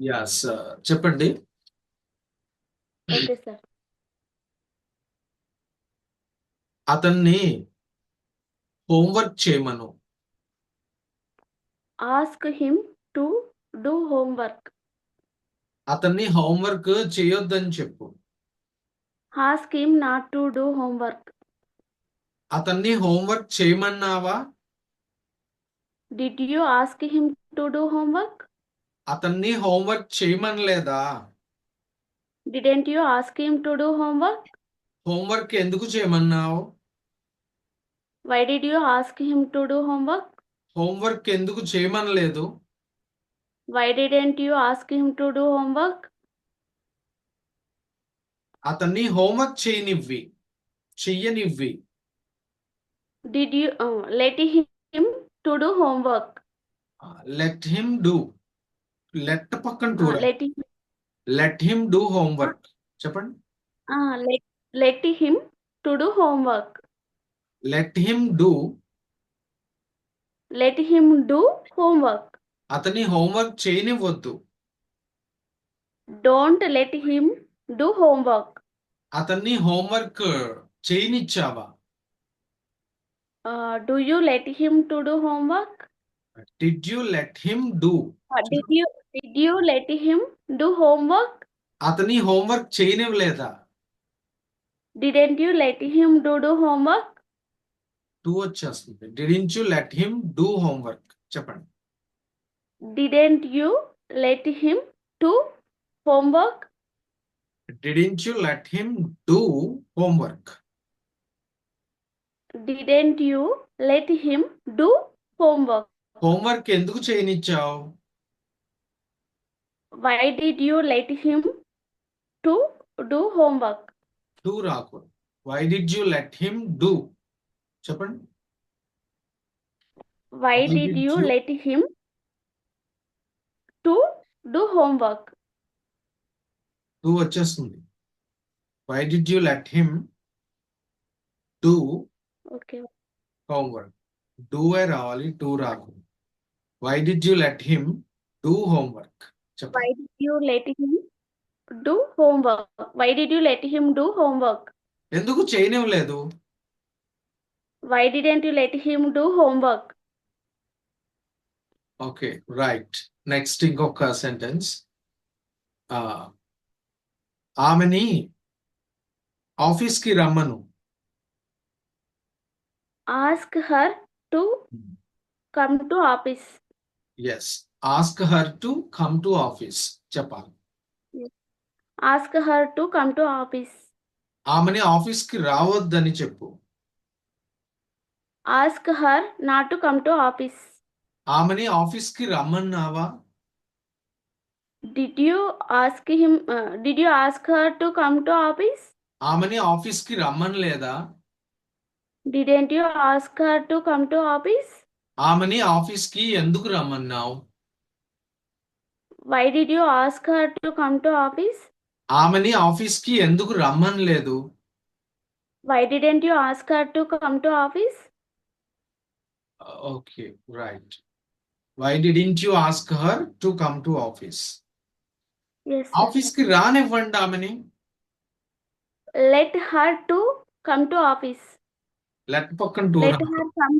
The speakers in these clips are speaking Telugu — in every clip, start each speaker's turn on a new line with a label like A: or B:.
A: యాస్ చెప్పండి.
B: ఓకే సార్
A: అతన్ని హోంవర్క్ చేయమను.
B: Ask him to do homework
A: అతన్ని హోంవర్క్ చేయొద్దని చెప్పు.
B: Ask him not to do homework
A: అతన్ని homework చేయమన్నావా?
B: Did you ask him to do homework
A: అతన్ని homework చేయమనలేదా
B: didn't you ask him to do homework
A: homework ఎందుకు చేయమన్నావు?
B: Why did you ask him to do homework
A: homework ఎందుకు చేయమనలేదు
B: why didn't you ask him to do homework
A: అతన్ని హోంవర్క్ చేయనివ్వి చెయ్యనివ్వి.
B: Did you let him to do homework
A: let him do let పక్కన to
B: let
A: let him do homework చెప్పండి.
B: Let let him to do homework
A: let him do
B: let him do homework
A: అతని homework చేయనివ్వద్దు.
B: Don't let him do homework
A: అతన్ని homework చేయనిచ్చావా?
B: Do you let him to do homework
A: did you let him do
B: did you did you let him do homework
A: అతని హోంవర్క్ చేయనివ్వలేదా?
B: Didn't you let him do do homework
A: to వచ్చేస్తుంది. Didn't you let him do homework చెప్పండి.
B: Didn't you let him to homework
A: didn't you let him do homework
B: didn't you let him do homework
A: homework ఎందుకు చేయనిచ్చావు?
B: Why did you let him to do homework
A: do రాకూడదు. Why did you let him do చెప్పండి. Why did you
B: let him to do homework
A: do వచ్చేస్తుంది. Why did you let him
B: do
A: okay homework do రావాలి? టూ రాకూడదు. Why did you let him do
B: homework
A: why
B: did you let him do homework why did you let him do homework
A: ఎందుకు చేయనివ్వలేదు?
B: Why didn't you let him do homework
A: okay right next ఇంకొక సెంటెన్స్ ఆమెని ఆఫీస్కి రమ్మను.
B: Ask her to come to office
A: yes ask her to come to office చెప్పాలి.
B: Ask her to come to office
A: ఆమెని ఆఫీస్కి రావద్దని చెప్పు.
B: Ask her not to come to office
A: ఆమెని ఆఫీస్కి రమ్మన్నావా?
B: Did you ask him did you ask her to come to office
A: ఆమెని ఆఫీస్కి రమ్మనలేదా?
B: Didn't you ask her to come to office
A: ఆమెని ఆఫీస్కి ఎందుకు రమ్మన్నావు?
B: Why did you ask her to come to office
A: ఆమెని ఆఫీస్కి ఎందుకు రమ్మనలేదు?
B: Why didn't you ask her to come to
A: office okay right why didn't you ask her to come to
B: office
A: ఆఫీస్కి రానివ్వండి ఆమెని.
B: Let her to come to office
A: let పక్కన to
B: let her come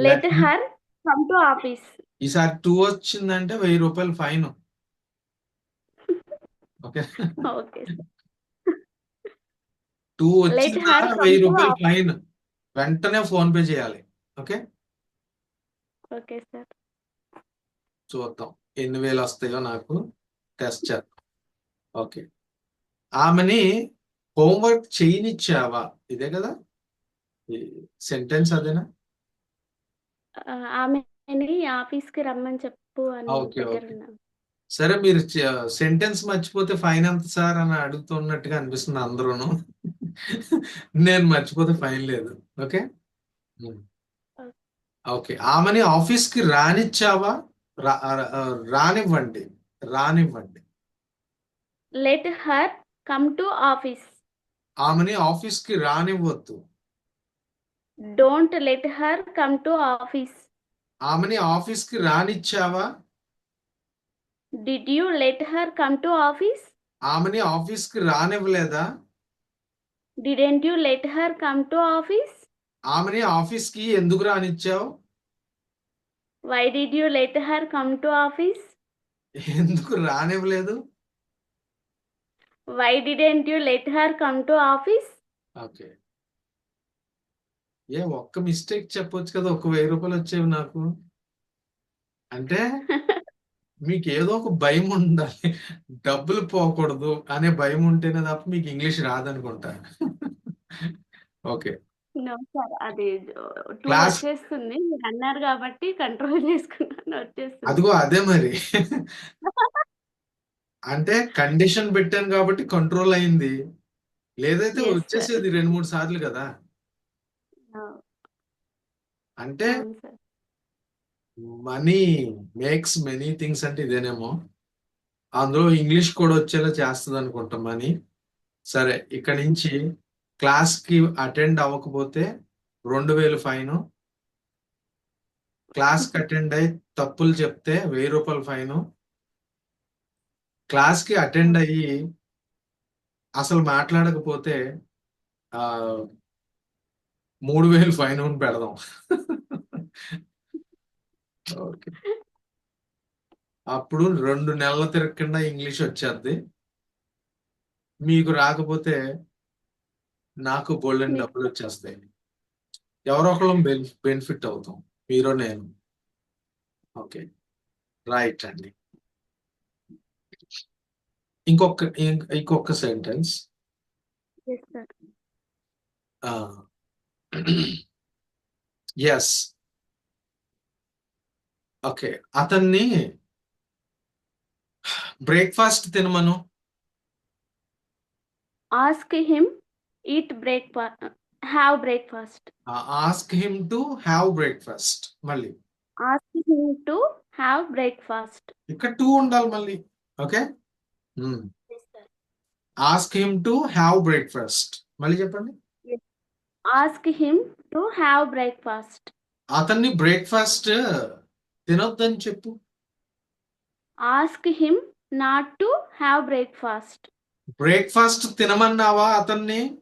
B: let her come to office
A: ఈసారి టూ వచ్చిందంటే వెయ్యి రూపాయలు ఫైన్. ఓకే.
B: ఓకే.
A: టూ వచ్చిందా వెయ్యి రూపాయలు. ఫైన్. వెంటనే ఫోన్ పే చేయాలి. ఓకే?
B: Okay sir.
A: చూద్దాం. ఎన్ని వేలు వస్తాయో నాకు టెస్ట్ చేద్దాం. ఓకే. ఆమెని హోంవర్క్ చేయనిచ్చావా? ఇదే కదా? సెంటెన్స్ అదేనా
B: ఆమెని ఆఫీస్కి రమ్మని చెప్పు అని
A: ఓకే, సరే మీరు సెంటెన్స్ మర్చిపోతే ఫైన్ ఎంత సార్ అని అడుగుతున్నట్టుగా అనిపిస్తుంది అందరూను. నేను మర్చిపోతే ఫైన్ లేదు. ఓకే? ఓకే. ఆమెని ఆఫీస్కి రానిచ్చావా? రా- రా- రానివ్వండి. రానివ్వండి.
B: Let her come to office
A: ఆమెని ఆఫీస్కి రానివ్వద్దు.
B: Don't let her come to office
A: ఆమెని ఆఫీస్కి రానిచ్చావా?
B: Did you let her come to office
A: ఆమెని ఆఫీస్కి రానివ్వలేదా?
B: Didn't you let her come to office
A: ఆమెని ఆఫీస్కి ఎందుకు రానిచ్చావు?
B: Why did you let her come to office
A: ఎందుకు రానివ్వలేదు?
B: Why didn't you let her come to office
A: okay ఏ ఒక్క మిస్టేక్ చెప్పొచ్చు కదా ఒక వెయ్యి రూపాయలు వచ్చేవి నాకు. అంటే మీకు ఏదో ఒక భయం ఉండాలి. డబ్బులు పోకూడదు అనే భయం ఉంటేనే తప్ప మీకు ఇంగ్లీష్ రాదనుకుంటా. ఓకే.
B: అది టూ వచ్చేస్తుంది. మీరు అన్నారు కాబట్టి కంట్రోల్ చేసుకున్నాను వచ్చేస్తుంది.
A: అదిగో అదే మరి. అంటే కండిషన్ పెట్టాను కాబట్టి కంట్రోల్ అయింది. లేదైతే
B: Yes, sir.
A: వచ్చేసేది రెండు మూడు సార్లు కదా. అంటే మనీ మేక్స్ మెనీ థింగ్స్ అంటే ఇదేనేమో. అందులో ఇంగ్లీష్ కూడా వచ్చేలా చేస్తుంది అనుకుంటాం మనీ. సరే ఇక్కడ నుంచి క్లాస్కి అటెండ్ అవ్వకపోతే రెండు వేలు ఫైన్. క్లాస్కి అటెండ్ అయ్యి తప్పులు చెప్తే వెయ్యి రూపాయల ఫైన్. క్లాస్కి అటెండ్ అయ్యి అసలు మాట్లాడకపోతే మూడు వేలు ఫైన్ పెడదాం. ఓకే. అప్పుడు రెండు నెలలు తిరగకుండా ఇంగ్లీష్ వచ్చేద్ది. మీకు రాకపోతే నాకు బోల్డెన్
B: మీకు-
A: డబ్బులు వచ్చేస్తాయి. ఎవరో ఒకళ్ళం బెనిఫిట్ అవుతాం. మీరు నేను. ఓకే. రైట్ అండి. ఇంకొక ఇంక- ఇంకొక సెంటెన్స్
B: ఎస్
A: ఓకే అతన్ని breakfast తినమను.
B: Ask him eat breakfast have breakfast
A: ask him to have breakfast మళ్ళీ.
B: Ask him to have breakfast
A: ఇక్కడ టూ ఉండాలి మళ్ళీ. Okay ask him to have breakfast మళ్ళీ చెప్పండి.
B: Ask him to have breakfast
A: అతన్ని బ్రేక్ఫాస్ట్ తినొద్దని చెప్పు.
B: Ask him not to have breakfast
A: breakfast తినమన్నావా అతన్ని?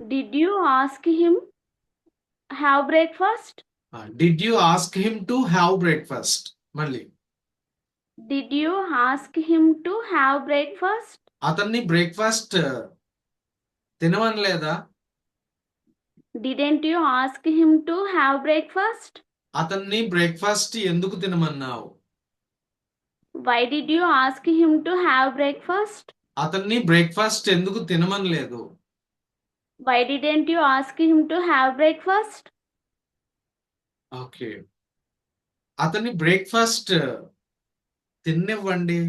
B: Did you ask him have breakfast
A: did you ask him to have breakfast మళ్ళీ.
B: Did you ask him to have breakfast
A: అతన్ని breakfast తినమనలేదా?
B: Didn't you ask him to have breakfast
A: అతన్ని బ్రేక్ఫాస్ట్ ఎందుకు తినమన్నావు?
B: Why did you ask him to have breakfast
A: అతన్ని బ్రేక్ఫాస్ట్ ఎందుకు తినమనలేదు?
B: Why didn't you ask him to have breakfast
A: okay. అతన్ని breakfast తిన్నివ్వండి.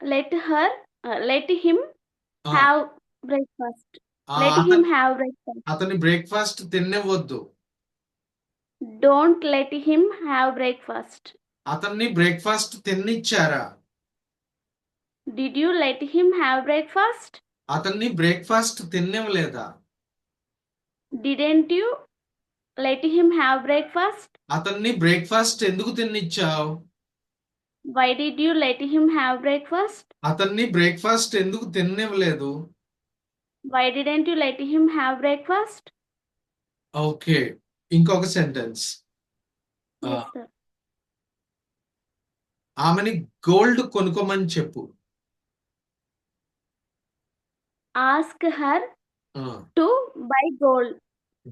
B: Let her let
A: him
B: have breakfast.
A: ఆ,
B: లెట్
A: అతని
B: బ్రేక్ఫాస్ట్
A: అతని breakfast తిన్నివ్వద్దు.
B: Don't let him have breakfast
A: అతన్ని breakfast తిన్నిచ్చారా?
B: Did you let him have breakfast
A: అతన్ని breakfast తిన్నివ్వలేదా?
B: Didn't you let him have breakfast
A: అతన్ని బ్రేక్ఫాస్ట్ ఎందుకు తిన్నిచ్చావు?
B: Why did you let him have breakfast
A: అతన్ని బ్రేక్ఫాస్ట్ ఎందుకు తిన్నివ్వలేదు?
B: Why didn't you let him have breakfast
A: okay ఇంకొక సెంటెన్స్ ఆమెని గోల్డ్ కొనుక్కోమని చెప్పు.
B: Ask her to buy gold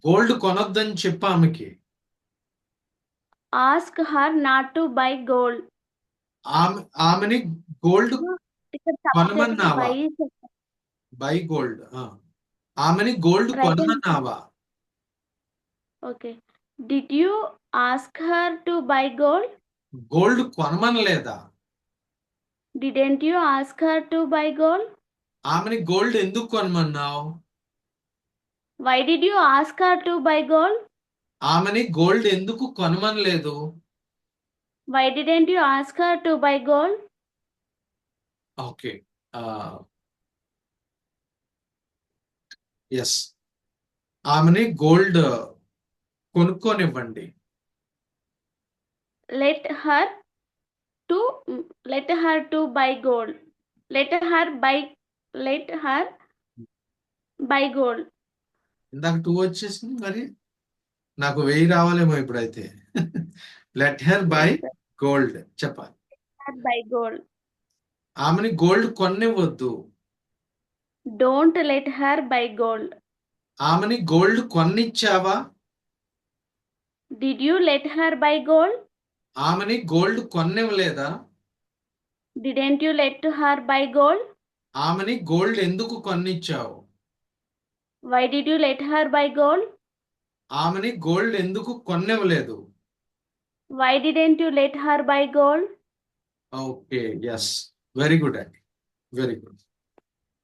A: gold కొనొద్దని చెప్పు ఆమెకి.
B: Ask her not to buy gold
A: ఆమె ఆమెని గోల్డ్ కొనమన్నావా? Buy gold. ఆమెని gold. కొనమన్నావా?
B: Okay. Did you ask her to buy gold
A: gold కొనమనలేదా?
B: Didn't you ask her to buy gold
A: ఆమెని గోల్డ్ ఎందుకు కొనమన్నావు?
B: Why did you ask her to buy gold
A: ఆమెని గోల్డ్ ఎందుకు కొనమనలేదు?
B: Why didn't you ask her to buy gold
A: okay. Yes ఆమెని గోల్డ్ కొనుక్కోనివ్వండి
B: let her to let her to buy gold. Let her buy let her buy gold.
A: ఇందాక టూ వచ్చేసింది మరి నాకు వెయ్యి రావాలేమో ఇప్పుడైతే లెట్ హెర్ బై. గోల్డ్ చెప్పాలి
B: buy gold.
A: ఆమెని gold కొనివ్వద్దు
B: don't let her buy gold
A: ఆమెని gold కొన్నిచ్చావా?
B: Did you let her buy gold
A: ఆమెని gold కొన్నివ్వలేదా?
B: Didn't you let to her buy gold
A: ఆమెని గోల్డ్ ఎందుకు కొన్నిచ్చావు?
B: Why did you let her buy gold
A: ఆమెని గోల్డ్ ఎందుకు కొన్నివ్వలేదు?
B: Why didn't you let her buy gold
A: okay yes very good అండి వెరీ గుడ్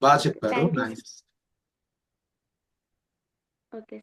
A: బాగా చెప్పారు
B: Thank you.
A: Nice
B: Okay.